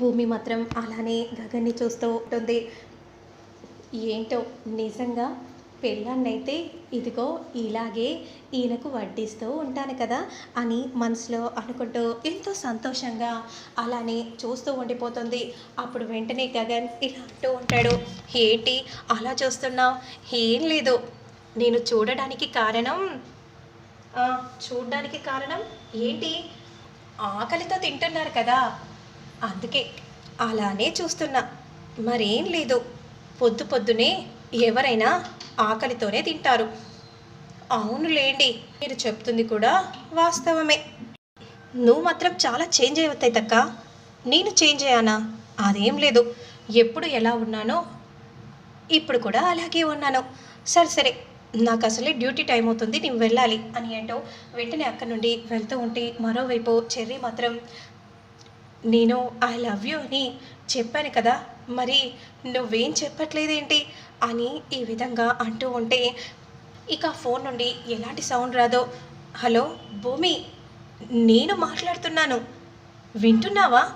భూమి మాత్రం అలానే గగన్ని చూస్తూ ఉంటుంది. ఏంటో నిజంగా పెళ్ళాన్నైతే ఇదిగో ఇలాగే ఈయనకు వడ్డిస్తూ ఉంటాను కదా అని మనసులో అనుకుంటూ ఎంతో సంతోషంగా అలానే చూస్తూ ఉండిపోతుంది. అప్పుడు వెంటనే గగన్ ఇలా అంటూ ఉంటాడు ఏంటి అలా చూస్తున్నావు? ఏం లేదు. నేను చూడడానికి కారణం చూడడానికి కారణం ఏంటి? ఆకలితో తింటున్నారు కదా. అందుకే అలానే చూస్తున్నా. మరేం లేదు. పొద్దు పొద్దునే ఎవరైనా ఆకలితోనే తింటారు. అవునులేండి మీరు చెప్తుంది కూడా వాస్తవమే. నువ్వు మాత్రం చాలా చేంజ్ అవుతాయి తక్క. నేను చేంజ్ అయ్యానా? అదేం లేదు. ఎప్పుడు ఎలా ఉన్నానో ఇప్పుడు కూడా అలాగే ఉన్నాను. సరే సరే. నాకు అసలే డ్యూటీ టైం అవుతుంది నేను వెళ్ళాలి అని ఏంటో వెంటనే అక్కడి నుండి వెళ్తూ ఉంటే మరోవైపు చెర్రీ మాత్రం నేను ఐ లవ్ యూ అని చెప్పాను కదా మరి నువ్వేం చెప్పట్లేదేంటి? అని ఈ విధంగా అంటూ ఉంటే ఇక ఫోన్ నుండి ఎలాంటి సౌండ్ రాదో హలో భూమి నేను మాట్లాడుతున్నాను. వింటున్నావా?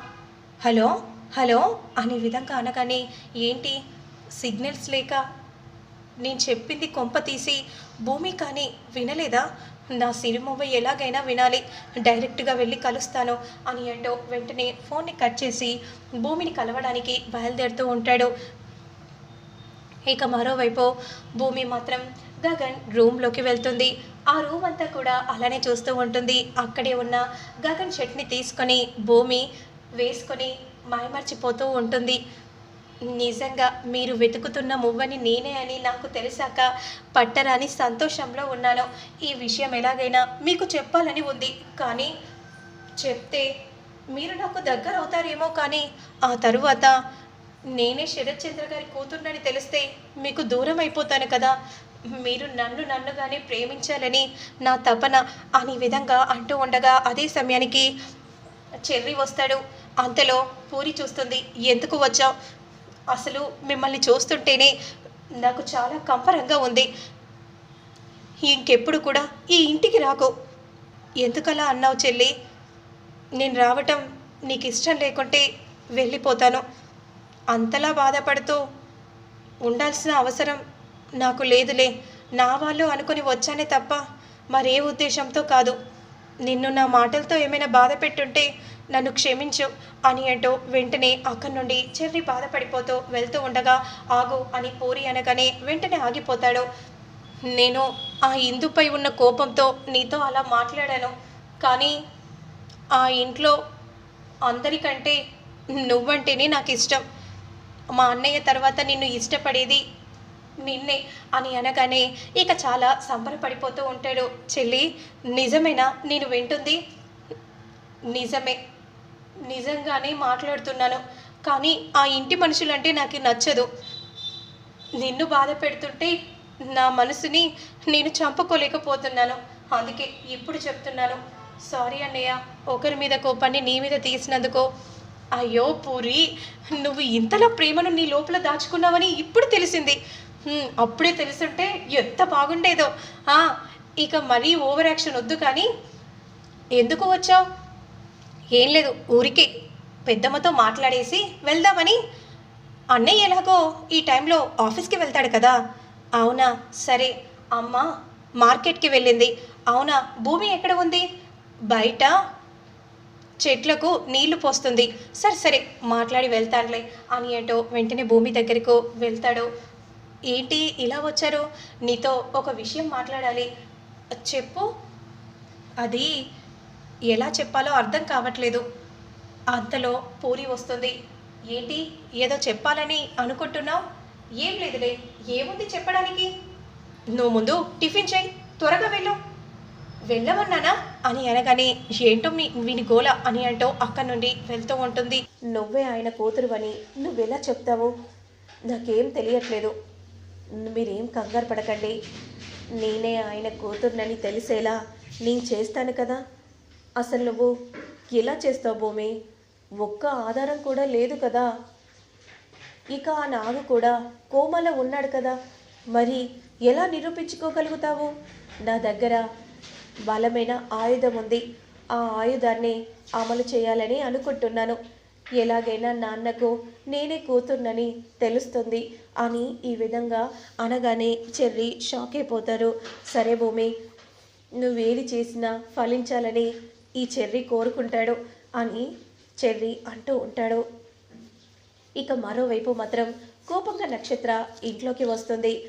హలో హలో అనే విధంగా అనగానే ఏంటి? సిగ్నల్స్ లేక? నేను చెప్పింది కొంప తీసి భూమి కానీ వినలేదా? నా సినిమా ఎలాగైనా వినాలి. డైరెక్ట్గా వెళ్ళి కలుస్తాను అని అంటూ వెంటనే ఫోన్ని కట్ చేసి భూమిని కలవడానికి బయలుదేరుతూ ఉంటాడు. ఇక మరోవైపు భూమి మాత్రం గగన్ రూమ్లోకి వెళ్తుంది. ఆ రూమ్ అంతా కూడా అలానే చూస్తూ ఉంటుంది. అక్కడే ఉన్న గగన్ షర్ట్ని తీసుకొని భూమి వేసుకొని మైమర్చిపోతూ ఉంటుంది. నిజంగా మీరు వెతుకుతున్న మువ్వని నేనే అని నాకు తెలిసాక పట్టరాని సంతోషంలో ఉన్నాను. ఈ విషయం ఎలాగైనా మీకు చెప్పాలని ఉంది. కానీ చెప్తే మీరు నాకు దగ్గర అవుతారేమో కానీ ఆ తరువాత నేనే శరత్చంద్ర గారి కూతుర్నని తెలిస్తే మీకు దూరం అయిపోతాను కదా. మీరు నన్ను నన్నుగానే ప్రేమించాలని నా తపన అనే విధంగా అంటూ ఉండగా అదే సమయానికి చెర్రి వస్తాడు. అంతలో పూరి చూస్తుంది. ఎందుకు వచ్చావు? అసలు మిమ్మల్ని చూస్తుంటేనే నాకు చాలా కంపరంగా ఉంది. ఇంకెప్పుడు కూడా ఈ ఇంటికి రాకు. ఎందుకలా అన్నావు చెల్లి? నేను రావటం నీకు ఇష్టం లేకుంటే వెళ్ళిపోతాను. అంతలా బాధపడుతూ ఉండాల్సిన అవసరం నాకు లేదులే. నా వాళ్ళు అనుకుని వచ్చానే తప్ప మరే ఉద్దేశంతో కాదు. నిన్ను నా మాటలతో ఏమైనా బాధ పెట్టుంటే నన్ను క్షమించు అని అంటూ వెంటనే అక్కడి నుండి చెర్రి బాధపడిపోతూ వెళ్తూ ఉండగా ఆగు అని పూరి అనగానే వెంటనే ఆగిపోతాడు. నేను ఆ ఇందుపై ఉన్న కోపంతో నీతో అలా మాట్లాడాను. కానీ ఆ ఇంట్లో అందరికంటే నువ్వంటేనే నాకు ఇష్టం మా అన్నయ్య తర్వాత నిన్ను ఇష్టపడేది నిన్నే అని అనగానే ఇక చాలా సంబరపడిపోతూ ఉంటాడు. చెల్లి నిజమేనా? నేను వింటుంది? నిజమే. నిజంగానే మాట్లాడుతున్నాను. కానీ ఆ ఇంటి మనుషులంటే నాకు నచ్చదు. నిన్ను బాధ పెడుతుంటే నా మనసుని నేను చంపుకోలేకపోతున్నాను. అందుకే ఇప్పుడు చెప్తున్నాను. సారీ అన్నయ్య ఒకరి మీద కోపాన్ని నీ మీద తీసినందుకు. అయ్యో పూరి నువ్వు ఇంతలో ప్రేమను నీ లోపల దాచుకున్నావని ఇప్పుడు తెలిసింది. అప్పుడే తెలుసుంటే ఎంత బాగుండేదో. ఇక మరీ ఓవర్ యాక్షన్ వద్దు కానీ ఎందుకు వచ్చావు? ఏం లేదు ఊరికి పెద్దమ్మతో మాట్లాడేసి వెళ్దామని అన్నయ్య ఎలాగో ఈ టైంలో ఆఫీస్కి వెళ్తాడు కదా. అవునా? సరే. అమ్మ మార్కెట్కి వెళ్ళింది. అవునా? భూమి ఎక్కడ ఉంది? బయట చెట్లకు నీళ్ళు పోస్తుంది. సరే సరే. మాట్లాడి వెళ్తాడులే అని ఏంటో వెంటనే భూమి దగ్గరకు వెళ్తాడు. ఏంటి ఇలా వచ్చారు? నీతో ఒక విషయం మాట్లాడాలి. చెప్పు. అది ఎలా చెప్పాలో అర్థం కావట్లేదు. అంతలో పూరి వస్తుంది. ఏంటి? ఏదో చెప్పాలని అనుకుంటున్నావు? ఏం లేదులే. ఏముంది చెప్పడానికి? నువ్వు ముందు టిఫిన్ చేయి. త్వరగా వెళ్ళు. వెళ్ళమన్నానా అని అనగానే ఏంటో మీ వీని గోల అని అంటూ అక్కడి నుండి వెళ్తూ ఉంటుంది. నువ్వే ఆయన కూతురు అని నువ్వెలా చెప్తావు? నాకేం తెలియట్లేదు. మీరేం కంగారు పడకండి. నేనే ఆయన కూతుర్నని తెలిసేలా నేను చేస్తాను కదా. అసలు నువ్వు ఎలా చేస్తావు భూమి? ఒక్క ఆధారం కూడా లేదు కదా. ఇక ఆ నాగు కూడా కోమలో ఉన్నాడు కదా. మరి ఎలా నిరూపించుకోగలుగుతావు? నా దగ్గర బలమైన ఆయుధం ఉంది. ఆ ఆయుధాన్ని అమలు చేయాలని అనుకుంటున్నాను. ఎలాగైనా నాన్నకు నేనే కూతుర్నని తెలుస్తుంది అని ఈ విధంగా అనగానే చెర్రి షాక్ అయిపోతారు. సరే భూమి నువ్వేది చేసినా ఫలించాలని ఈ చెర్రి కోరుకుంటాడు అని చెర్రి అంటూ ఉంటాడు. ఇక మరోవైపు మాత్రం కోపంగా నక్షత్ర ఇంట్లోకి వస్తుంది.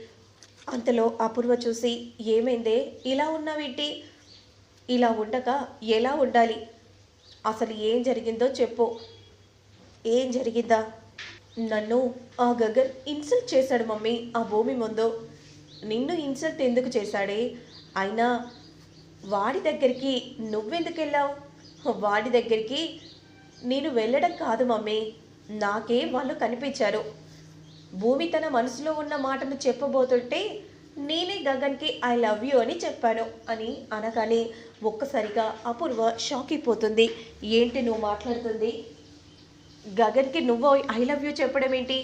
అంతలో అపూర్వ చూసి ఏమైందే? ఇలా ఉన్నావేంటి ఇలా ఉండక ఎలా ఉండాలి? అసలు ఏం జరిగిందో చెప్పు. ఏం జరిగిందా? నన్ను ఆ గగన్ ఇన్సల్ట్ చేశాడు మమ్మీ ఆ భూమి ముందు. నిన్ను ఇన్సల్ట్ ఎందుకు చేశాడే? అయినా వాడి దగ్గరికి నువ్వెందుకు వెళ్ళావు? వాడి దగ్గరికి నేను వెళ్ళడం కాదు మమ్మీ. నాకే వాళ్ళు కనిపించారు. భూమి తన మనసులో ఉన్న మాటను చెప్పబోతుంటే నేనే గగన్కి ఐ లవ్ యూ అని చెప్పాను అని అనగానే ఒక్కసారిగా అపూర్వ షాక్ అయిపోతుంది ఏంటి నువ్వు మాట్లాడుతుంది? గగన్కి నువ్వు ఐ లవ్ యూ చెప్పడం ఏంటి?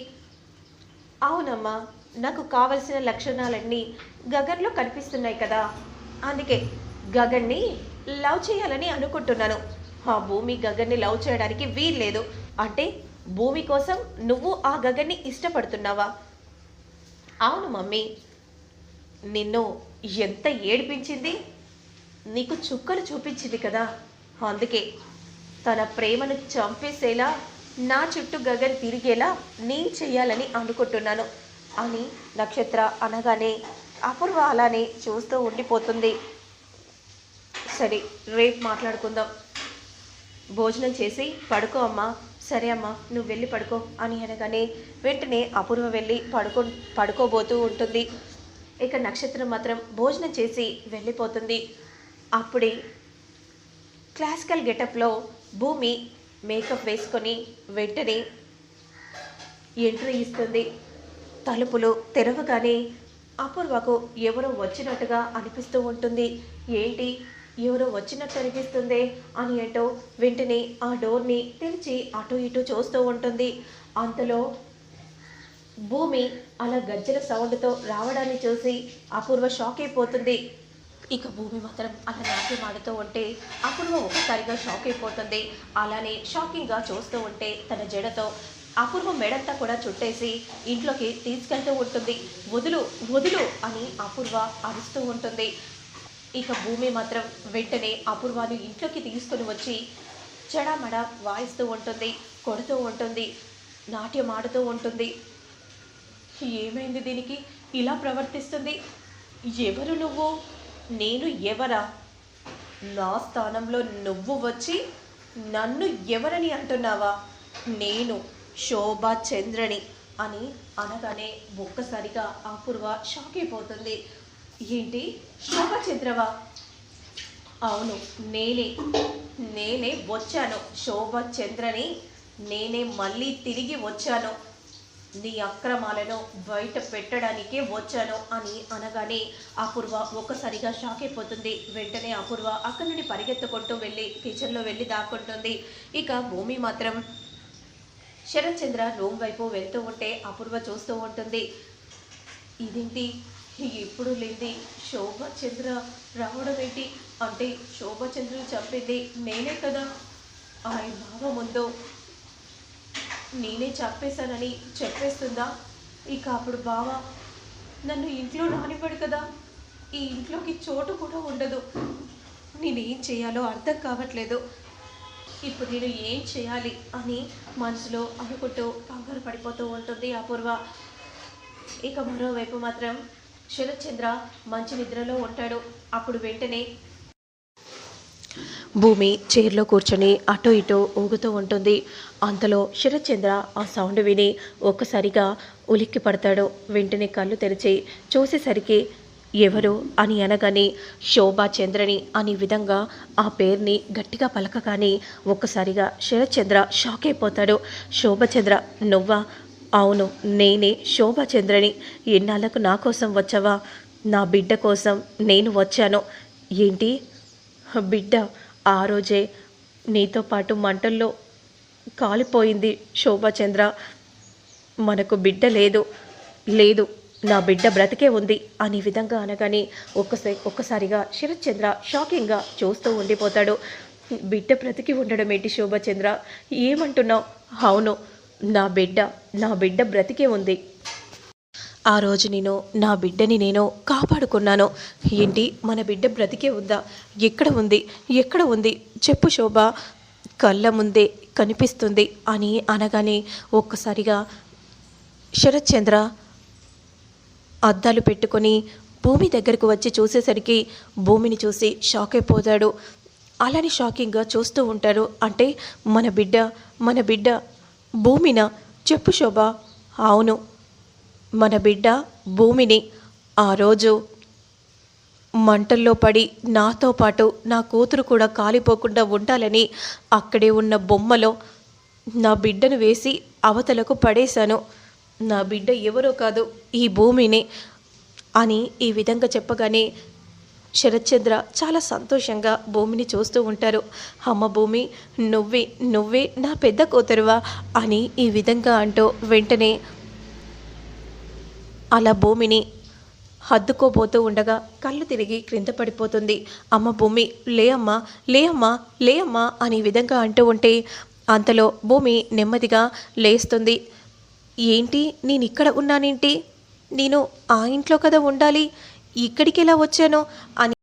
అవునమ్మా నాకు కావలసిన లక్షణాలన్నీ గగన్లో కనిపిస్తున్నాయి కదా. అందుకే గగన్ని లవ్ చేయాలని అనుకుంటున్నాను. ఆ భూమి గగన్ని లవ్ చేయడానికి వీల్లేదు. అంటే భూమి కోసం నువ్వు ఆ గగన్ని ఇష్టపడుతున్నావా? అవును మమ్మీ. నిన్ను ఎంత ఏడిపించింది? నీకు చుక్కలు చూపించింది కదా. అందుకే తన ప్రేమను చంపేసేలా నా చుట్టూ గగన్ తిరిగేలా నేను చెయ్యాలని అనుకుంటున్నాను అని నక్షత్ర అనగానే అపూర్వ అలానే చూస్తూ ఉండిపోతుంది. సరే రేపు మాట్లాడుకుందాం. భోజనం చేసి పడుకో అమ్మా. సరే అమ్మా నువ్వు వెళ్ళి పడుకో అని అనగానే వెంటనే అపూర్వ వెళ్ళి పడుకో పడుకోబోతూ ఉంటుంది. ఇక నక్షత్రం మాత్రం భోజనం చేసి వెళ్ళిపోతుంది. అప్పుడే క్లాసికల్ గెటప్లో భూమి మేకప్ వేసుకొని వెంటనే ఎంట్రీ ఇస్తుంది. తలుపులు తెరవగానే అపూర్వకు ఎవరో వచ్చినట్టుగా అనిపిస్తూ ఉంటుంది. ఏంటి? ఎవరో వచ్చినట్టు అనిపిస్తుంది. అని ఏంటో వెంటనే ఆ డోర్ని తెరిచి అటు ఇటు చూస్తూ ఉంటుంది. అంతలో భూమి అలా గజ్జల సౌండ్తో రావడాన్ని చూసి అపూర్వ షాక్ అయిపోతుంది. ఇక భూమి మాత్రం అలా నాట్యం ఆడుతూ ఉంటే అపూర్వ ఒకసారిగా షాక్ అయిపోతుంది. అలానే షాకింగ్గా చూస్తూ ఉంటే తన జడతో అపూర్వ మెడంతా కూడా చుట్టేసి ఇంట్లోకి తీసుకెళ్తూ ఉంటుంది. వదులు వదులు అని అపూర్వ అరుస్తూ ఉంటుంది. ఇక భూమి మాత్రం వెంటనే అపూర్వాలు ఇంట్లోకి తీసుకుని వచ్చి చెడామడ వాయిస్తూ ఉంటుంది కొడుతూ ఉంటుంది నాట్యం ఆడుతూ ఉంటుంది. ఏమైంది దీనికి? ఇలా ప్రవర్తిస్తుంది? ఎవరు నువ్వు? నేను ఎవరా? నా స్థానంలో నువ్వు వచ్చి నన్ను ఎవరని అంటున్నావా? నేను శోభా చంద్రని అని అనగానే ఒక్కసారిగా అపూర్వ షాక్ అయిపోతుంది. ఏంటి? శోభా చంద్రవా? అవును నేనే. నేనే వచ్చాను. శోభచంద్రని నేనే మళ్ళీ తిరిగి వచ్చాను. నీ అక్రమాలను బయట పెట్టడానికే వచ్చాను అని అనగానే అపూర్వ ఒక్కసారిగా షాక్ అయిపోతుంది. వెంటనే అపూర్వ అక్కడి నుండి పరిగెత్తుకుంటూ వెళ్ళి కిచెన్లో వెళ్ళి దాక్కుంటుంది. ఇక భూమి మాత్రం శరత్ చంద్ర రూమ్ వైపు వెళ్తూ ఉంటే అపూర్వ చూస్తూ ఉంటుంది. ఇదేంటి? ఇప్పుడు లేనిది శోభచంద్ర రావడం ఏంటి? అంటే శోభచంద్రుడు చంపింది నేనే కదా. ఆయన భావం ఉందో నేనే చంపేశానని చెప్పేస్తుందా? ఇక అప్పుడు బావ నన్ను ఇంట్లో రానివ్వడు కదా. ఈ ఇంట్లోకి చోటు కూడా ఉండదు. నేనేం చేయాలో అర్థం కావట్లేదు. ఇప్పుడు నేను ఏం చేయాలి అని మనసులో అనుకుంటూ కంగారు పడిపోతూ ఉంటుంది అపూర్వ. ఇక మరోవైపు మాత్రం శరత్ మంచి నిద్రలో ఉంటాడు. అప్పుడు వెంటనే భూమి చైర్లో కూర్చొని అటు ఇటు ఊగుతూ ఉంటుంది. అంతలో శరత్ ఆ సౌండ్ విని ఒక్కసారిగా ఉలిక్కి పడతాడు. వెంటనే కళ్ళు తెరిచి చూసేసరికి ఎవరు అని అనగానే శోభా చంద్రని అనే విధంగా ఆ పేరుని గట్టిగా పలకగానే ఒక్కసారిగా శరత్ షాక్ అయిపోతాడు. శోభచంద్ర నువ్వా? అవును నేనే శోభచంద్రని ఎన్నాళ్ళకు నా కోసం వచ్చావా? నా బిడ్డ కోసం నేను వచ్చాను. ఏంటి? బిడ్డ ఆ రోజే నీతో పాటు మంటల్లో కాలిపోయింది శోభచంద్ర మనకు బిడ్డ లేదు. లేదు నా బిడ్డ బ్రతికే ఉంది అనే విధంగా అనగానే ఒక్కసారి ఒక్కసారిగా శరత్చంద్ర షాకింగ్గా చూస్తూ ఉండిపోతాడు. బిడ్డ బ్రతికి ఉండడం ఏంటి శోభచంద్ర ఏమంటున్నావు? అవును నా బిడ్డ నా బిడ్డ బ్రతికే ఉంది. ఆ రోజు నేను నా బిడ్డని నేను కాపాడుకున్నాను. ఏంటి? మన బిడ్డ బ్రతికే ఉందా? ఎక్కడ ఉంది? ఎక్కడ ఉంది? చెప్పు శోభ. కళ్ళ ముందే కనిపిస్తుంది అని అనగానే ఒక్కసారిగా శరత్చంద్ర అద్దాలు పెట్టుకొని భూమి దగ్గరకు వచ్చి చూసేసరికి భూమిని చూసి షాక్ అయిపోతాడు. అలానే షాకింగ్గా చూస్తూ ఉంటారు అంటే మన బిడ్డ మన బిడ్డ భూమిన చెప్పు శోభ. అవును మన బిడ్డ భూమిని ఆ రోజు మంటల్లో పడి నాతో పాటు నా కూతురు కూడా కాలిపోకుండా ఉండాలని అక్కడే ఉన్న బొమ్మలో నా బిడ్డను వేసి అవతలకు పడేశాను. నా బిడ్డ ఎవరో కాదు ఈ భూమిని అని ఈ విధంగా చెప్పగానే శరత్చంద్ర చాలా సంతోషంగా భూమిని చూస్తూ ఉంటారు. అమ్మ భూమి నువ్వే నువ్వే నా పెద్ద కూతురువా అని ఈ విధంగా అంటూ వెంటనే అలా భూమిని హద్దుకోబోతూ ఉండగా కళ్ళు తిరిగి క్రింద పడిపోతుంది. అమ్మ భూమి లే అమ్మా లే అమ్మా లే అమ్మా అని ఈ విధంగా అంటూ ఉంటే అంతలో భూమి నెమ్మదిగా లేస్తుంది. ఏంటి నేను ఇక్కడ ఉన్నానేంటి? నేను ఆ ఇంట్లో కదా ఉండాలి? ఇక్కడికి ఎలా వచ్చాను అని